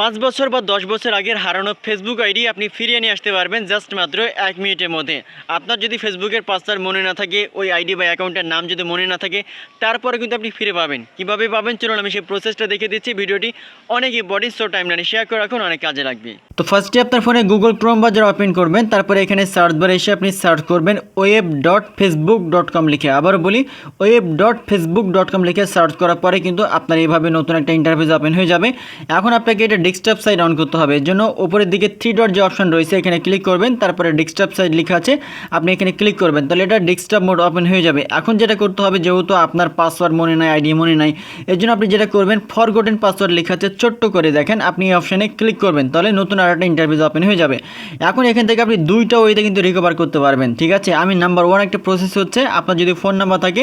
পাঁচ বছর বা দশ বছর আগের হারানো ফেসবুক আইডি আপনি ফিরিয়ে নিয়ে আসতে পারবেন জাস্ট মাত্র এক মিনিটের মধ্যে। আপনার যদি ফেসবুকের পাসওয়ার্ড মনে না থাকে, ওই আইডি বা অ্যাকাউন্টের নাম যদি মনে না থাকে, তারপরে কিন্তু আপনি ফিরে পাবেন। কীভাবে পাবেন? চলুন আমি সেই প্রসেসটা দেখে দিচ্ছি। ভিডিওটি অনেক ইম্পর্টেন্ট সো টাইম লাইনে শেয়ার করে রাখুন, অনেক কাজে লাগবে। তো ফার্স্টে আপনার ফোনে গুগল ক্রোম বাজার ওপেন করবেন, তারপরে এখানে সার্চ বারে এসে আপনি সার্চ করবেন web dot Facebook dot com লিখে। আবার বলি web dot Facebook dot com লিখে সার্চ করার পরে কিন্তু আপনার এইভাবে নতুন একটা ইন্টারভিউ ওপেন হয়ে যাবে। এখন আপনাকে এটা ডেস্কটপ সাইড অন করতে হবে। এর জন্য উপরের দিকে থ্রি ডট যে অপশন রয়েছে, এখানে ক্লিক করবেন, তারপরে ডেস্কটপ সাইড লেখা আছে, আপনি এখানে ক্লিক করবেন। তাহলে এটা ডেস্কটপ মোড ওপেন হয়ে যাবে। এখন যেটা করতে হবে, যেহেতু আপনার পাসওয়ার্ড মনে নাই আইডি মনে নাই, এর জন্য আপনি যেটা করবেন ফরগটেন পাসওয়ার্ড লেখা আছে, ছোট্ট করে দেখেন, আপনি এই অপশানে ক্লিক করবেন, তাহলে নতুন আর একটা ইন্টারভিউ ওপেন হয়ে যাবে। এখন এখান থেকে আপনি দুইটা ওয়েতে কিন্তু রিকভার করতে পারবেন, ঠিক আছে? আমি নাম্বার ওয়ান একটা প্রসেস হচ্ছে, আপনার যদি ফোন নাম্বার থাকে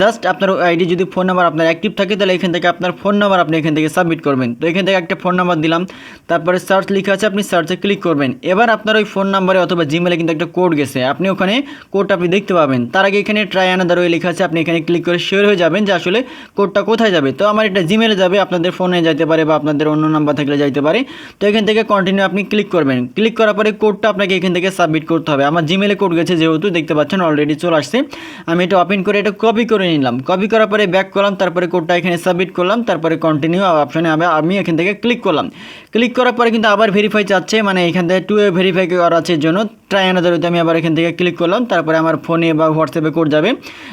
জাস্ট আপনার আইডি যদি ফোন নাম্বার আপনার অ্যাক্টিভ থাকে, তাহলে এখান থেকে আপনার ফোন নাম্বার আপনি এখান থেকে সাবমিট করবেন। তো এখান থেকে একটা ফোন নাম্বার দিলাম। তারপরে সার্চ লেখা আছে, আপনি সার্চে ক্লিক করবেন। এবার আপনার ওই ফোন নাম্বারে অথবা জিমেলে কিন্তু একটা কোড গেছে। আপনি ওখানে কোডটা আপনি দেখতে পাবেন। তার আগে এখানে ট্রাই আনাদার ওই লেখা আছে, আপনি এখানে ক্লিক করে শিওর হয়ে যাবেন যে আসলে কোডটা কোথায় যাবে। তো আমার এটা জিমেলে যাবে, আপনাদের ফোনে যাইতে পারে বা আপনাদের অন্য নাম্বার থাকলে যাইতে পারে। তো এখান থেকে কন্টিনিউ আপনি ক্লিক করবেন। ক্লিক করার পরে কোডটা আপনাকে এখান থেকে সাবমিট করতে হবে। আমার জিমেলে কোড গেছে যেহেতু, দেখতে পাচ্ছেন অলরেডি চলে আসছে। আমি এটা ওপেন করে এটা কপি করে নিলাম। কপি করার পরে ব্যাক করলাম, তারপরে কোডটা এখানে সাবমিট করলাম, তারপরে কন্টিনিউ অপশনে আমি এখান থেকে ক্লিক করলাম। ক্লিক করার পরে কিন্তু আবার ভেরিফাই চাচ্ছে মানে এখান থেকে টু এ ভেরিফাই করার জন্য। ট্রাই আনাদার আমি আবার এখান থেকে ক্লিক করলাম, তারপরে আমার ফোনে বা হোয়াটসঅ্যাপে কোড যাবে।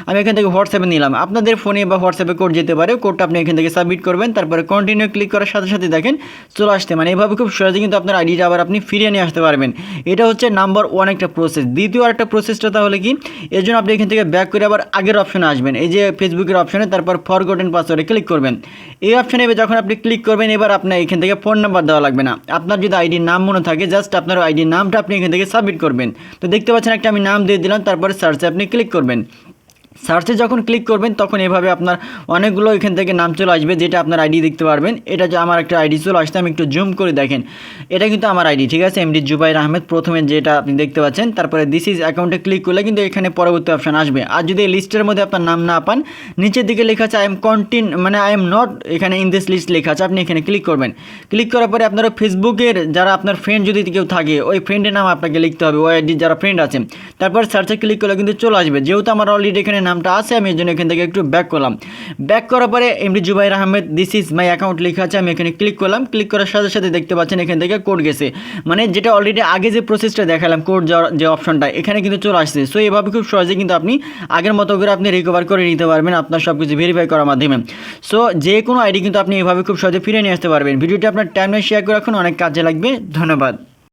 আমি এখান থেকে হোয়াটসঅ্যাপে নিলাম। আপনাদের ফোনে বা হোয়াটসঅ্যাপে কোড যেতে পারে কোডটা আপনি এখান থেকে সাবমিট করবেন, তারপরে কন্টিনিউ ক্লিক করার সাথে সাথে দেখেন চলে আসতে মানে এভাবে খুব সহজে কিন্তু আপনার আইডিটা আবার আপনি ফিরিয়ে নিয়ে আসতে পারবেন। এটা হচ্ছে নাম্বার ওয়ান একটা প্রসেস দ্বিতীয় আরেকটা প্রসেসটা তাহলে কি? এর জন্য আপনি এখান থেকে ব্যাক করে আবার আগের অপশনে আসবেন। এই যে ফেসবুকের অপশনে তারপর ফরগটেন পাসওয়ার্ডে ক্লিক করবেন। এই অপশনে যখন আপনি ক্লিক করবেন, এবার আপনার এখান থেকে ফোন নাম্বার দেওয়া লাগবে না। আপনার যদি আইডির নাম মনে থাকে জাস্ট আপনার আইডির নামটা আপনি এখান থেকে সাবমিট করবেন। তো দেখতে পাচ্ছেন একটা আমি নাম দিয়ে দিলাম তারপরে সার্চে আপনি ক্লিক করবেন। সার্চে যখন ক্লিক করবেন, তখন এভাবে আপনার অনেকগুলো এখান থেকে নাম চলে আসবে, যেটা আপনার আইডি দেখতে পারবেন। এটা যে আমার একটা আইডি চলে আসতে আমি একটু জুম করে দেখেন। এটা কিন্তু আমার আইডি ঠিক আছে? এমডি জুবাইর আহমেদ প্রথমে যেটা আপনি দেখতে পাচ্ছেন, তারপরে দিস ইজ অ্যাকাউন্টে ক্লিক করলে কিন্তু এখানে পরবর্তী অপশান আসবে। আর যদি এই লিস্টের মধ্যে আপনার নাম না পান, নিচের দিকে লেখা আছে আই এম কন্টিন মানে আই এম নট এখানে ইন দিস লিস্ট লেখা আছে, আপনি এখানে ক্লিক করবেন। ক্লিক করার পরে আপনারা ফেসবুকের যারা আপনার ফ্রেন্ড যদি কেউ থাকে, ওই ফ্রেন্ডের নাম আপনাকে লিখতে হবে, ওই আইডি যারা ফ্রেন্ড আছে। তারপর সার্চে ক্লিক করলে কিন্তু চলে আসবে। যেহেতু আমার অলরেডি এখানে নামটা আছে, আমি এর জন্য এখান থেকে একটু ব্যাক করলাম। ব্যাক করার পরে MD Jubair Ahmed this is my account লেখা আছে, আমি এখানে ক্লিক করলাম। ক্লিক করার সাথে সাথে দেখতে পাচ্ছেন এখান থেকে কোড গেছে। মানে যেটা অলরেডি আগে যে প্রসেসটা দেখালাম কোড যাওয়ার যে অপশনটা এখানে কিন্তু চলে আসছে। সো এভাবে খুব সহজে কিন্তু আপনি আগের মতো করে আপনি রিকভার করে নিতে পারবেন আপনার সব কিছু ভেরিফাই করার মাধ্যমে। সো যে কোনো আইডি কিন্তু আপনি এভাবে খুব সহজে ফিরে নিয়ে আসতে পারবেন। ভিডিওটি আপনার টাইমে শেয়ার করে রাখুন, অনেক কাজে লাগবে। ধন্যবাদ।